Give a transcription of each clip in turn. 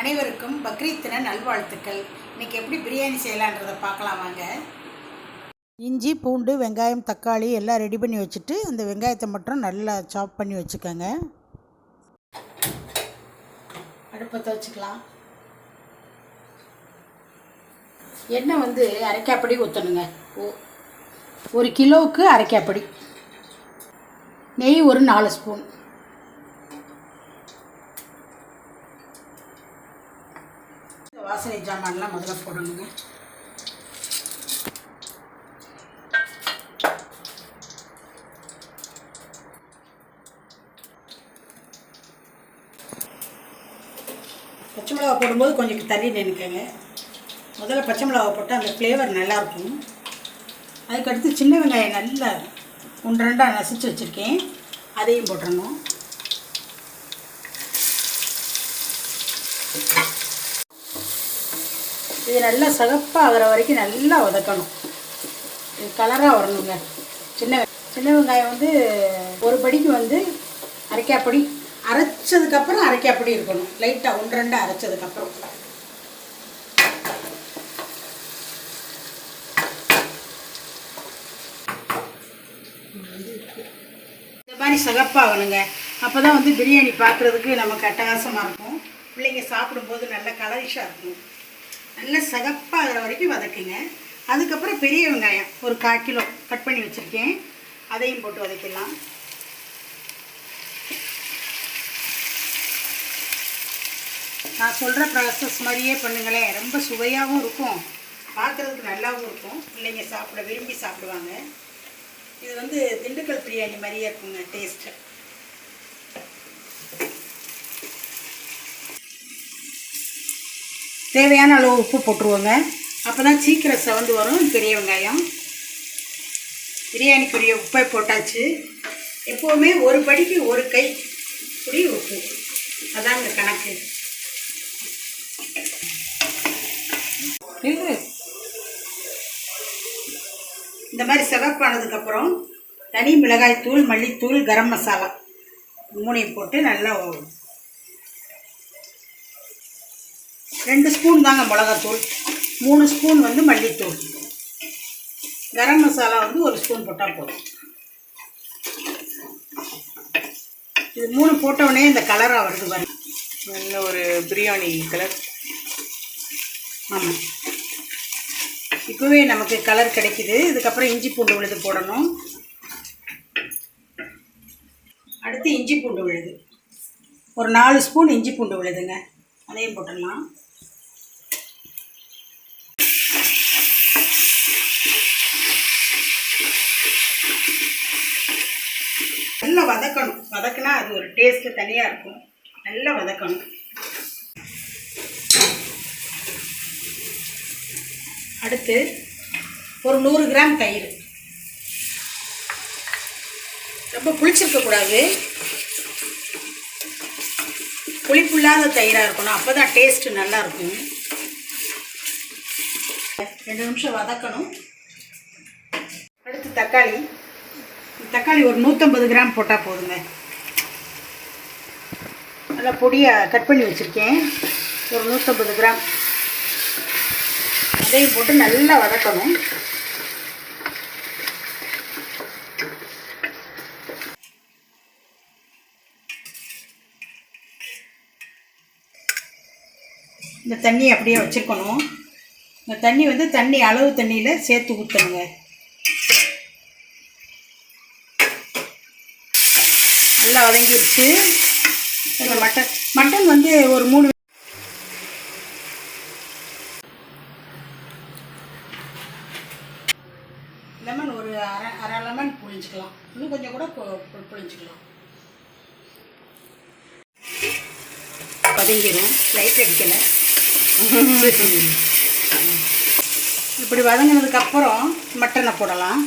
அனைவருக்கும் பக்ரீத் தின நல்வாழ்த்துக்கள். இன்னைக்கு எப்படி பிரியாணி செய்யலான்றதை பார்க்கலாம் வாங்க. இஞ்சி பூண்டு வெங்காயம் தக்காளி எல்லாம் ரெடி பண்ணி வச்சுட்டு அந்த வெங்காயத்தை மட்டும் நல்லா சாப் பண்ணி வச்சுக்கோங்க. அடுப்பத்தை வச்சுக்கலாம் எண்ணெய் வந்து அரைக்காப்படி ஊற்றணுங்க ஓ ஒரு கிலோவுக்கு அரைக்காப்படி. நெய் ஒரு நாலு ஸ்பூன். வாசனை ஜாமான்லாம் முதல்ல போடணுங்க. பச்சை மிளகா போடும்போது கொஞ்சம் தண்ணி நினைக்கங்க முதல்ல பச்சை மிளகா போட்டால் அந்த ஃப்ளேவர் நல்லாயிருக்கும். அதுக்கடுத்து சின்ன வெங்காயம் நல்லா ஒன்று ரெண்டாக நசிச்சு வச்சுருக்கேன். அதையும் போட்டுடணும் இது நல்லா சகப்பாக ஆகிற வரைக்கும் நல்லா வதக்கணும். இது கலராக வரணுங்க. சின்ன சின்ன வெங்காயம் வந்து ஒரு படிக்கு வந்து அரைக்காப்படி அரைச்சதுக்கப்புறம் அரைக்காப்படி இருக்கணும். லைட்டாக ஒன்று ரெண்டு அரைச்சதுக்கப்புறம் இந்த மாதிரி சகப்பாகணுங்க. அப்போ தான் வந்து பிரியாணி பார்க்குறதுக்கு நமக்கு அட்டகாசமாக இருக்கும். பிள்ளைங்க சாப்பிடும்போது நல்ல கலரிஷாக இருக்கும். நல்லா சகப்பாகிற வரைக்கும் வதக்குங்க. அதுக்கப்புறம் பெரிய வெங்காயம் ஒரு கால் கிலோ கட் பண்ணி வச்சுருக்கேன். அதையும் போட்டு வதக்கிடலாம். நான் சொல்கிற ப்ராசஸ் மாதிரியே பண்ணுங்களேன். ரொம்ப சுவையாகவும் இருக்கும். பார்க்குறதுக்கு நல்லாவும் இருக்கும். பிள்ளைங்க சாப்பிட விரும்பி சாப்பிடுவாங்க. இது வந்து திண்டுக்கல் பிரியாணி மாதிரியே இருக்குங்க டேஸ்ட்டு தேவையான அளவு உப்பு போட்டுருவோங்க. அப்போ தான் சீக்கிரம் செவந்து வரும். பெரிய வெங்காயம். பிரியாணிக்குரிய உப்பை போட்டாச்சு. எப்போவுமே ஒரு படிக்கு ஒரு கை புடி உப்பு. அதாங்க கணக்கு. இந்த மாதிரி சிவப்பானதுக்கப்புறம் தனி மிளகாய் தூள் மல்லித்தூள் கரம் மசாலா. மூணையும் போட்டு நல்லா ரெண்டு ஸ்பூன் தாங்க மிளகாத்தூள் மூணு ஸ்பூன் வந்து மல்லித்தூள். கரம் மசாலா வந்து ஒரு ஸ்பூன் போட்டால் போதும். இது மூணு போட்ட உடனே இந்த கலராக வருது பாருங்க. நல்ல ஒரு பிரியாணி கலர் ஆமாம் இப்போவே நமக்கு கலர் கிடைக்குது. இதுக்கப்புறம் இஞ்சி பூண்டு விழுது போடணும். அடுத்து இஞ்சி பூண்டு விழுது. ஒரு நாலு ஸ்பூன் இஞ்சி பூண்டு விழுதுங்க. அதையும் போட்டுடலாம் நல்லா வதக்கணும். வதக்கினா அது ஒரு டேஸ்ட்டு தனியாக இருக்கும். நல்லா வதக்கணும். அடுத்து ஒரு நூறு கிராம் தயிர். ரொம்ப புளிச்சிருக்கக்கூடாது புளிப்புள்ளாத தயிராக இருக்கணும். அப்போ தான் டேஸ்ட்டு நல்லா இருக்கும். ரெண்டு நிமிஷம் வதக்கணும். அடுத்து தக்காளி. தக்காளி ஒரு நூற்றம்பது கிராம் போட்டால் போதுங்க. நல்லா பொடியை கட் பண்ணி வச்சுருக்கேன். ஒரு நூற்றம்பது கிராம். அதையும் போட்டு நல்லா வதக்கணும். இந்த தண்ணியை அப்படியே வச்சுருக்கணும். இந்த தண்ணி வந்து தண்ணி அளவு தண்ணியில் சேர்த்து ஊற்றணுங்க நல்லா வதங்கிடுச்சு இந்த மட்டன் மட்டன் வந்து ஒரு மூணு லெமன் ஒரு அரை அரை லெமன் புளிஞ்சிக்கலாம் இன்னும் கொஞ்சம் கூட பு- பு- புளிஞ்சிக்கலாம் பதுங்கிடும் லைட் அடிக்கலை. இப்படி வதங்கினதுக்கு அப்புறம் மட்டனை போடலாம்.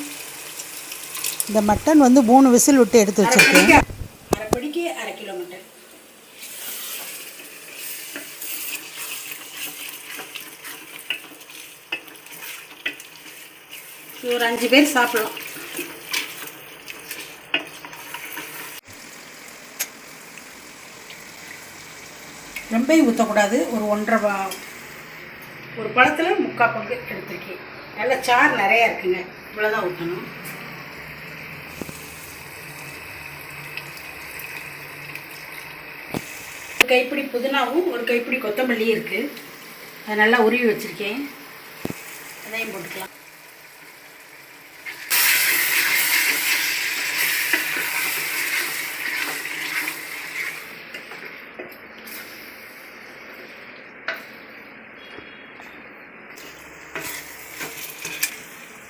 இந்த மட்டன் வந்து மூணு விசில் விட்டு எடுத்து வச்சிருக்கேன். படிக்கு அரை கிலோமீட்டர். கிலோ மட்டன் ஒரு அஞ்சு பேர் சாப்பிடலாம். ரொம்ப ஊற்றக்கூடாது ஒரு ஒன்றரை ஒரு பழத்தில் முக்கால் பங்கு எடுத்துருக்கேன். நல்லா சாறு நிறையா இருக்குங்க. இவ்வளோதான் ஊற்றணும் கைப்பிடி புதினாவும் ஒரு கைப்பிடி கொத்தமல்லியும் இருக்குது அதை நல்லா உருவி வச்சுருக்கேன். அதையும் போட்டுக்கலாம்.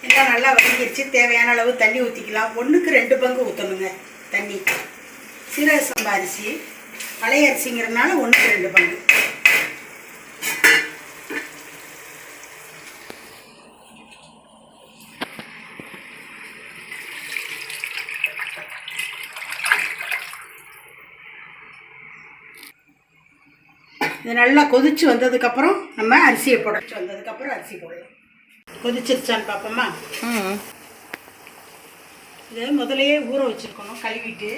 எல்லாம் நல்லா வதங்கிடுச்சு தேவையான அளவு தண்ணி ஊற்றிக்கலாம் ஒன்றுக்கு ரெண்டு பங்கு ஊற்றணுங்க தண்ணி. சீரக சம்பா அரிசி. பழைய அரிசிங்கிறதுனால ஒன்றுக்கு ரெண்டு பங்கு. இது நல்லா கொதிச்சு வந்ததுக்கப்புறம் நம்ம அரிசியை போடச்சு வந்ததுக்கப்புறம் அரிசி போடலாம். கொதிச்சிருச்சான்னு பார்ப்போமா இதை முதலையே ஊற வச்சுருக்கணும் கழுவிட்டு.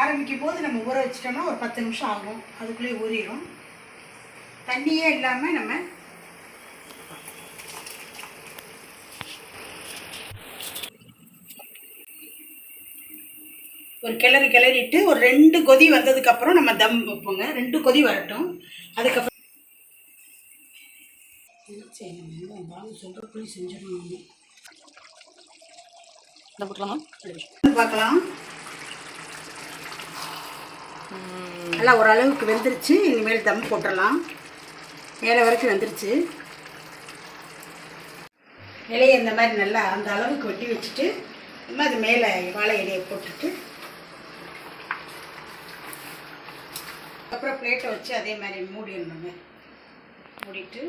ஆரம்பிக்கும் போது நம்ம ஊற வச்சிட்டோம்னா ஒரு பத்து நிமிஷம் ஆகும். அதுக்குள்ளேயே ஊறிடும் தண்ணியே இல்லாமல் நம்ம ஒரு கிளறி கிளறிட்டு ஒரு ரெண்டு கொதி வந்ததுக்கப்புறம் நம்ம தம் வைப்போங்க. ரெண்டு கொதி வரட்டும். அதுக்கப்புறம் என்ன நல்லா ஓரளவுக்கு வெந்துருச்சு. இனிமேல் தம் போட்டுடலாம். மேலே வரைக்கும் வெந்துருச்சு. இலையை இந்த மாதிரி நல்லா அந்த அளவுக்கு வெட்டி வச்சுட்டு நம்ம அது மேலே வாழை இலையை போட்டுட்டு அப்புறம் பிளேட்டை வச்சு அதே மாதிரி மூடிடணுங்க. மூடிட்டு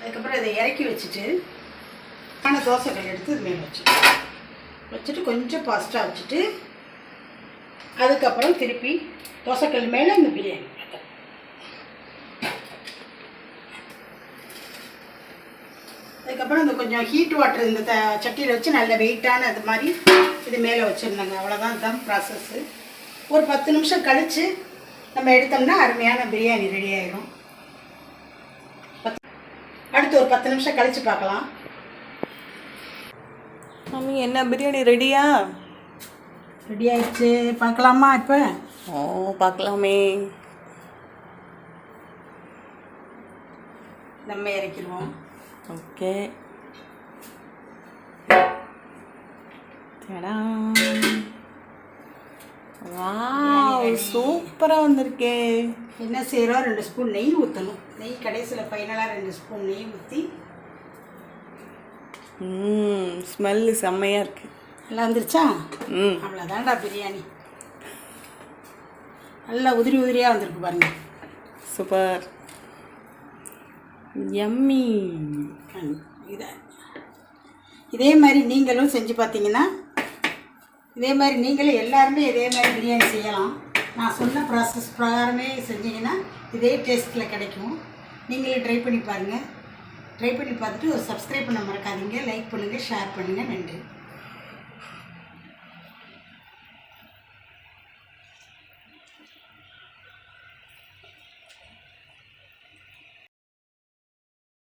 அதுக்கப்புறம் இதை இறக்கி வச்சுட்டு ஆனால் தோசைகள் எடுத்து இது மேலே வச்சு வச்சுட்டு கொஞ்சம் ஃபாஸ்ட்டாக வச்சுட்டு அதுக்கப்புறம் திருப்பி தோசைக்கல் மேலே இந்த பிரியாணி அதுக்கப்புறம் இந்த கொஞ்சம் ஹீட் வாட்டர் இந்த த சட்டியில் வச்சு நல்ல வெயிட்டான அது மாதிரி இது மேலே வச்சுருந்தாங்க. அவ்வளோதான் தம் ப்ராசஸ்ஸு ஒரு பத்து நிமிஷம் கழித்து நம்ம எடுத்தோம்னா அருமையான பிரியாணி ரெடி ஆயிரும். அடுத்து ஒரு பத்து நிமிஷம் கழித்து பார்க்கலாம். மம்மி என்ன பிரியாணி ரெடியா ரெடி ஆயிடுச்சு. பார்க்கலாமா இப்போ? ஓ பார்க்கலாமே. நம்ம இறக்கிடுவோம். ஓகே. வாவ் சூப்பராக வந்திருக்கே. என்ன செய்கிறோம் ரெண்டு ஸ்பூன் நெய் ஊற்றணும் நெய் கடைசியில் ஃபைனலாக ரெண்டு ஸ்பூன் நெய் ஊற்றி ஸ்மெல்லு செம்மையாக இருக்கு. நல்லா வந்துருச்சா? ம். அவ்வளோதான்டா பிரியாணி. நல்லா உதிரி உதிரியாக வந்திருக்கு பாருங்க. சூப்பர். யம்மி. இதை. இதே மாதிரி நீங்களும் செஞ்சு பார்த்தீங்கன்னா இதே மாதிரி நீங்களும் எல்லாருமே இதே மாதிரி பிரியாணி செய்யலாம். நான் சொன்ன ப்ராசஸ் பிரகாரமே செஞ்சீங்கன்னா இதே டேஸ்ட்டில் கிடைக்கும். நீங்களும் ட்ரை பண்ணி பாருங்கள் ட்ரை பண்ணி பார்த்துட்டு ஒரு சப்ஸ்கிரைப் பண்ண மறக்காதீங்க. லைக் பண்ணுங்கள் ஷேர் பண்ணுங்கள் நன்றி.